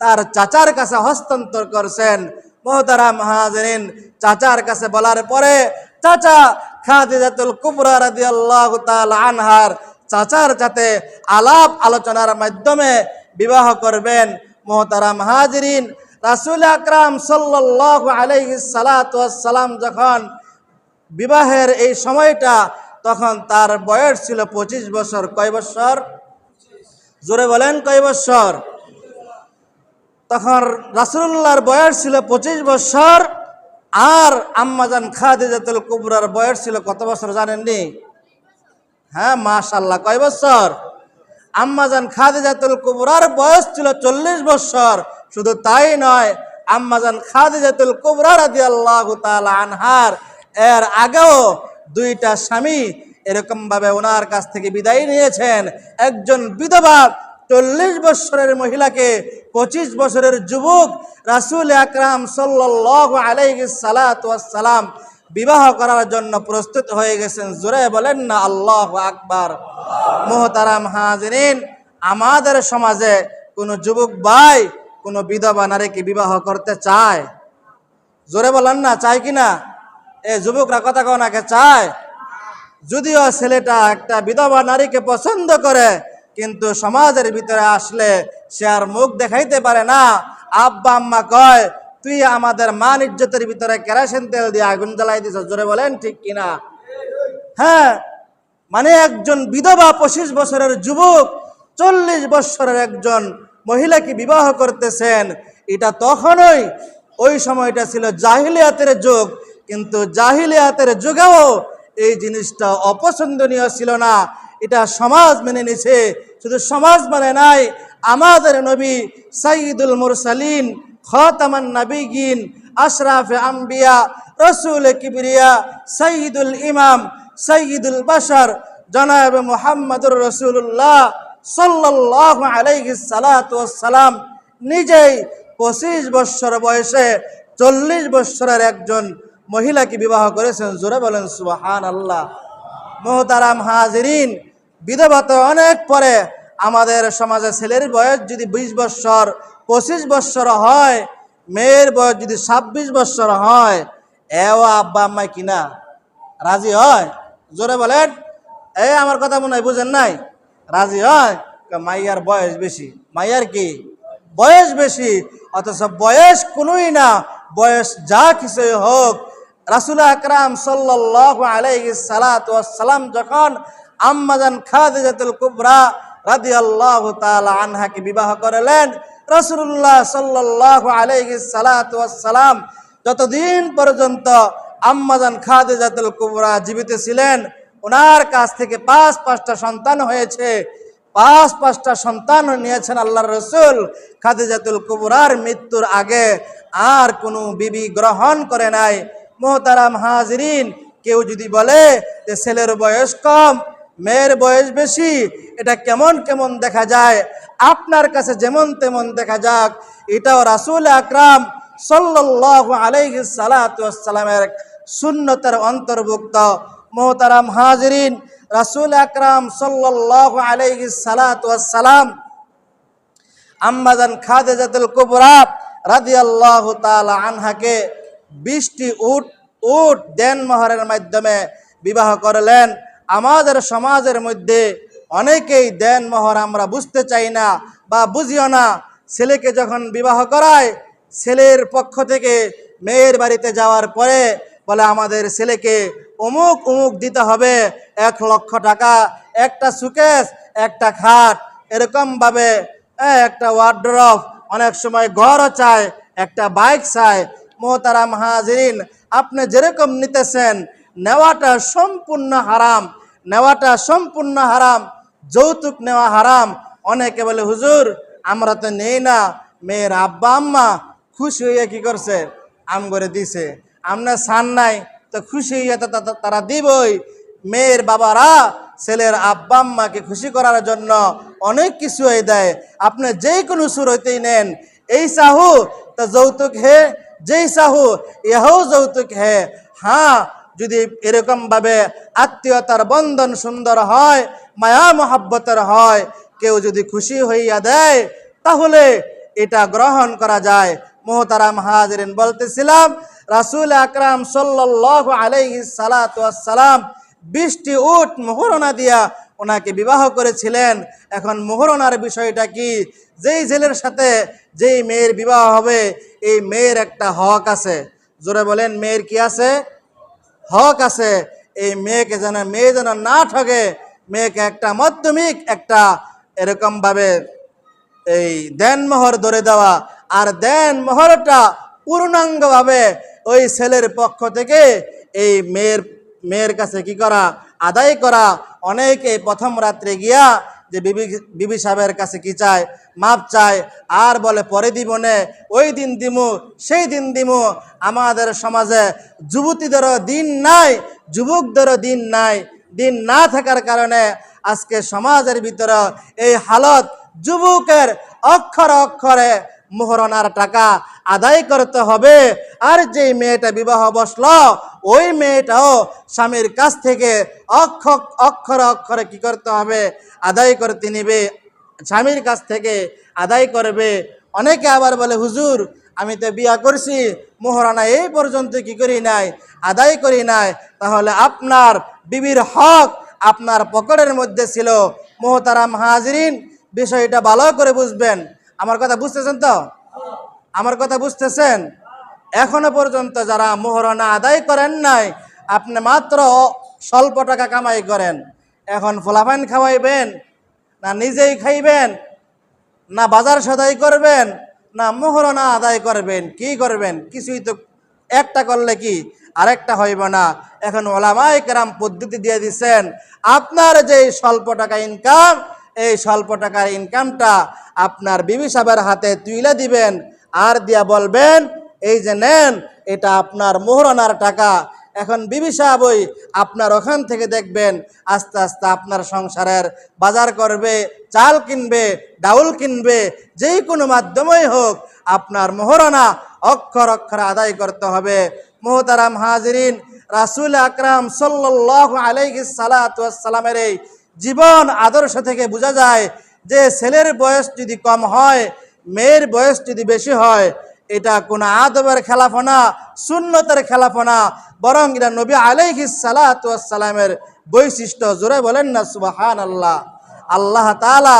তার চাচার কাছে হস্তান্তর করছেন। মোহতারাম হাজরিন চাচার কাছে বলার পরে চাচা খাদিজাতুল কুবরা রাদিয়াল্লাহু তাআলা আনহার চাচার সাথে আলাপ আলোচনার মাধ্যমে বিবাহ করবেন। মোহতারাম হাজরিন রাসূল আকরাম সাল্লাল্লাহু আলাইহি সালাতু সালাম যখন বিবাহের এই সময়টা, তখন তার বয়স ছিল পঁচিশ বছর। কয় বছর? জোরে বলেন, কয় বছর? তখন রাসুল্লাহর বয়স ছিল পঁচিশ বছর, আর আম্মাজান খাদিজাতুল কুবরার বয়স ছিল কত বছর জানেননি? হ্যাঁ মাশাল্লাহ কয় বছর? আম্মাজান খাদিজাতুল কুবরার বয়স ছিল চল্লিশ বছর, শুধু তাই নয় আম্মাজান খাদিজাতুল কুবরা রাদিয়াল্লাহু তাআলা আনহার, এর আগেও দুইটা স্বামী এরকম ভাবে ওনার কাছ থেকে বিদায় নিয়েছেন। একজন বিধবা চল্লিশ বছরের মহিলাকে পঁচিশ বছরের যুবক রাসুল আকরাম সাল্লাল্লাহু আলাইহি সালাম বিবাহ করার জন্য প্রস্তুত হয়ে গেছেন। জোরে বলেন না, আল্লাহ আকবার। মোহতারাম হাজরিন, আমাদের সমাজে কোনো যুবক ভাই, কোনো বিধবা নারীকে বিবাহ করতে চায়? জোরে বলেন না, চায় কি না? এ যুবকরা কথা কও নাকে চায়। যদিও ছেলেটা একটা বিধবা নারীকে পছন্দ করে কিন্তু সমাজের ভিতরে আসলে সে আর মুখ দেখাইতে পারে না। আব্বা, আম্মা কয়, তুই আমাদের মান ইজ্জতের ভিতরে কেরাসিন তেল দিয়ে আগুন জ্বালাই দিছ জোরে বলেন ঠিক কিনা? হ্যাঁ মানে একজন বিধবা পঁচিশ বছরের যুবক, চল্লিশ বছরের একজন মহিলাকে বিবাহ করতেছেন। এটা তখনই, ওই সময়টা ছিল জাহিলিয়াতের যুগ, কিন্তু জাহিলিয়াতের যুগেও এই জিনিসটা অপছন্দনীয় ছিল না। এটা সমাজ মেনে নিছে শুধু সমাজ মানে নাই, আমাদের নবী সাইদুল মুরসালিন, খতামান নাবিগিন আশরাফে আম্বিয়া, রসুল কিবরিয়া সঈদুল ইমাম সঈদুল বাশার, জনাব মোহাম্মদুর রসুল্লাহ সাল্লাহ আলাইহি সালাম নিজেই পঁচিশ বৎসর বয়সে চল্লিশ বৎসরের একজন মহিলাকে বিবাহ করেছেন। জোরে বলেন সুবাহান আল্লাহ মোহতারাম হাজরিন, বিধবা তো অনেক পরে আমাদের সমাজে ছেলের বয়স যদি বিশ বৎসর, পঁচিশ বৎসর হয়, মেয়ের বয়স যদি ছাব্বিশ বৎসর হয়, এও আব্বা আম্মাই কিনা? রাজি হয়? জোরে বলেন। এ, আমার কথা মনে হয় বুঝেন নাই? রাজি হয়? মাইয়ার বয়স বেশি। মাইয়ার কি? বয়স বেশি। অথচ বয়স কোনোই না। বয়স যা কিছুই হোক। রাসুল আকরাম সাল্লাহ আলাইহি সালাম যখন আম্মাজান খাদিজাতুল কুবরা রাদি আল্লাহ আনহাকে বিবাহ করলেন রসুল্লাহ সাল্লাহ আলাইহি সালাম যতদিন পর্যন্ত আম্মাজান খাদিজাতুল কুবরা জীবিত ছিলেন ওনার কাছ থেকে পাঁচ পাঁচটা সন্তান হয়েছে। পাঁচ পাঁচটা সন্তান নিয়েছেন আল্লাহর রসুল খাদিজাতুল কুবরার মৃত্যুর আগে। আর কোনো বিবি গ্রহণ করে নাই। মোহতারাম হাজরিন, কেউ যদি বলে যে ছেলের বয়স কম মেয়ের বয়স বেশি, এটা কেমন কেমন দেখা যায়? আপনার কাছে যেমন তেমন দেখা যাক। এটাও রাসুল আকরাম সাল্লাহ আলাইহি সালামের সুন্নতের অন্তর্ভুক্ত। মোহতারাম হাজরিন, রাসুল আকরাম সাল্লাহ আলাইহি সালাম আম্মাজান খাদেজাতুল কুবরা রাদিয়াল্লাহু তাআলা আনহাকে বিশটি উট উট দেন মোহরের মাধ্যমে বিবাহ করলেন। আমাদের সমাজের মধ্যে অনেকেই দেন মহর, আমরা বুঝতে চাই না বা বুঝিও না। ছেলেকে যখন বিবাহ করায়, ছেলের পক্ষ থেকে মেয়ের বাড়িতে যাওয়ার পরে বলে, আমাদের ছেলেকে অমুক অমুক দিতে হবে, এক লক্ষ টাকা, একটা সুকেশ একটা খাট। এরকমভাবে একটা ওয়ার্ড্রফ অনেক সময় ঘরও চায়, একটা বাইক চায়। মোহতারাম হাজিরিন, আপনি যেরকম নিতেছেন, নেওয়াটা সম্পূর্ণ হারাম। নেওয়াটা সম্পূর্ণ হারাম, যৌতুক নেওয়া হারাম। অনেকে বলে, হুজুর, আমরা তো নেই না। মেয়ের আব্বা, আম্মা খুশি হইয়া কি করছে? আম করে দিছে। আমরা সান নাই, তো খুশি হইয়া তারা দিবই। মেয়ের বাবারা ছেলের আব্বা, আম্মাকে খুশি করার জন্য অনেক কিছু হয়ে দেয়। আপনি যে কোনো সুর হইতেই নেন। এই সাহু তো যৌতুক হে, যেই সাহু ইহাও যৌতুক হে। হ্যাঁ যদি এরকম ভাবে আত্মীয়তার বন্ধন সুন্দর হয়, মায়া মহাব্বতের হয়, কেউ যদি খুশি হইয়া দেয়, তাহলে এটা গ্রহণ করা যায়। মোহতারাম হাজরিন বলতেছিলাম, রাসূল আকরাম সাল্লাল্লাহু আলাইহি সালাম বৃষ্টি, উট, মোহরণা দিয়া ওনাকে বিবাহ করেছিলেন। এখন মোহরণার বিষয়টা কি? যেই ছেলের সাথে যেই মেয়ের বিবাহ হবে, এই মেয়ের একটা হক আছে। জোরে বলেন, মেয়ের কি আছে? হক আছে। এই মেয়েকে যেন, মেয়ে যেন না ঠগে, মেয়েকে একটা মাধ্যমিক, একটা এরকম ভাবে এই দেনমোহর ধরে দেওয়া। আর দেনমোহরটা পূর্ণাঙ্গভাবে ওই ছেলের পক্ষ থেকে এই মেয়ের মেয়ের কাছে কি করা, আদায় করা। অনেকে প্রথম রাত্রে গিয়া যে বিবি বিবি সাহেবের কাছে কি চায়? মাপ চায়। আর বলে, পরে দিব নে, ওই দিন দিমু, সেই দিন দিমু। আমাদের সমাজে যুবতীদেরও দিন নাই, যুবকদেরও দিন নাই। দিন না থাকার কারণে আজকে সমাজের ভিতরে এই হালত যুবকের অক্ষর অক্ষরে মোহরনার টাকা আদায় করতে হবে। আর যেই মেয়েটা বিবাহ বসল ওই মেয়েটাও স্বামীর কাছ থেকে অক্ষর অক্ষরে অক্ষরে কি করতে হবে? আদায় করতে নিবে। স্বামীর কাছ থেকে আদায় করবে। অনেকে আবার বলে, হুজুর, আমি তো বিয়া করছি, মোহরানা এই পর্যন্ত কি করি নাই? আদায় করি নাই। তাহলে আপনার বিবির হক আপনার পকেটের মধ্যে ছিল। মোহতারাম হাজরিন, বিষয়টা ভালো করে বুঝবেন। আমার কথা বুঝতেছেন তো? আমার কথা বুঝতেছেন? এখনও পর্যন্ত যারা মোহরানা আদায় করেন নাই, আপনি মাত্র স্বল্প টাকা কামাই করেন। এখন ফলাফাইন খাওয়াইবেন, না নিজেই খাইবেন, না বাজার সদাই করবেন, না মোহরনা আদায় করবেন, কি করবেন? কিছুই তো একটা করলে কি আরেকটা হইব না। এখন ওলামাই কেরাম পদ্ধতি দিয়ে দিচ্ছেন, আপনার যে স্বল্প টাকা ইনকাম এই স্বল্প টাকার ইনকামটা আপনার বিবি সাহেবের হাতে তুইলে দিবেন, আর দিয়া বলবেন এই যে নেন, এটা আপনার মোহরনার টাকা। এখন বিবি সাহেবই আপনার ওখান থেকে দেখবেন, আস্তে আস্তে আপনার সংসারের বাজার করবে, চাল কিনবে, ডাউল কিনবে, যেই কোনো মাধ্যমেই হোক আপনার মোহরানা অক্ষর অক্ষর আদায় করতে হবে। মোহতারাম হাজরিন, রাসুল আকরাম সাল্লাহ আলাইহি সালামের এই জীবন আদর্শ থেকে বোঝা যায় যে ছেলের বয়স যদি কম হয়, মেয়ের বয়স যদি বেশি হয় এটা কোনো আদবের খেলাফোনা, সুন্নতের খেলাফোনা, বরং এটা নবী আলাইহি সালাতামের বৈশিষ্ট্য। জোরে বলেন না সুবাহান আল্লাহ আল্লাহ তালা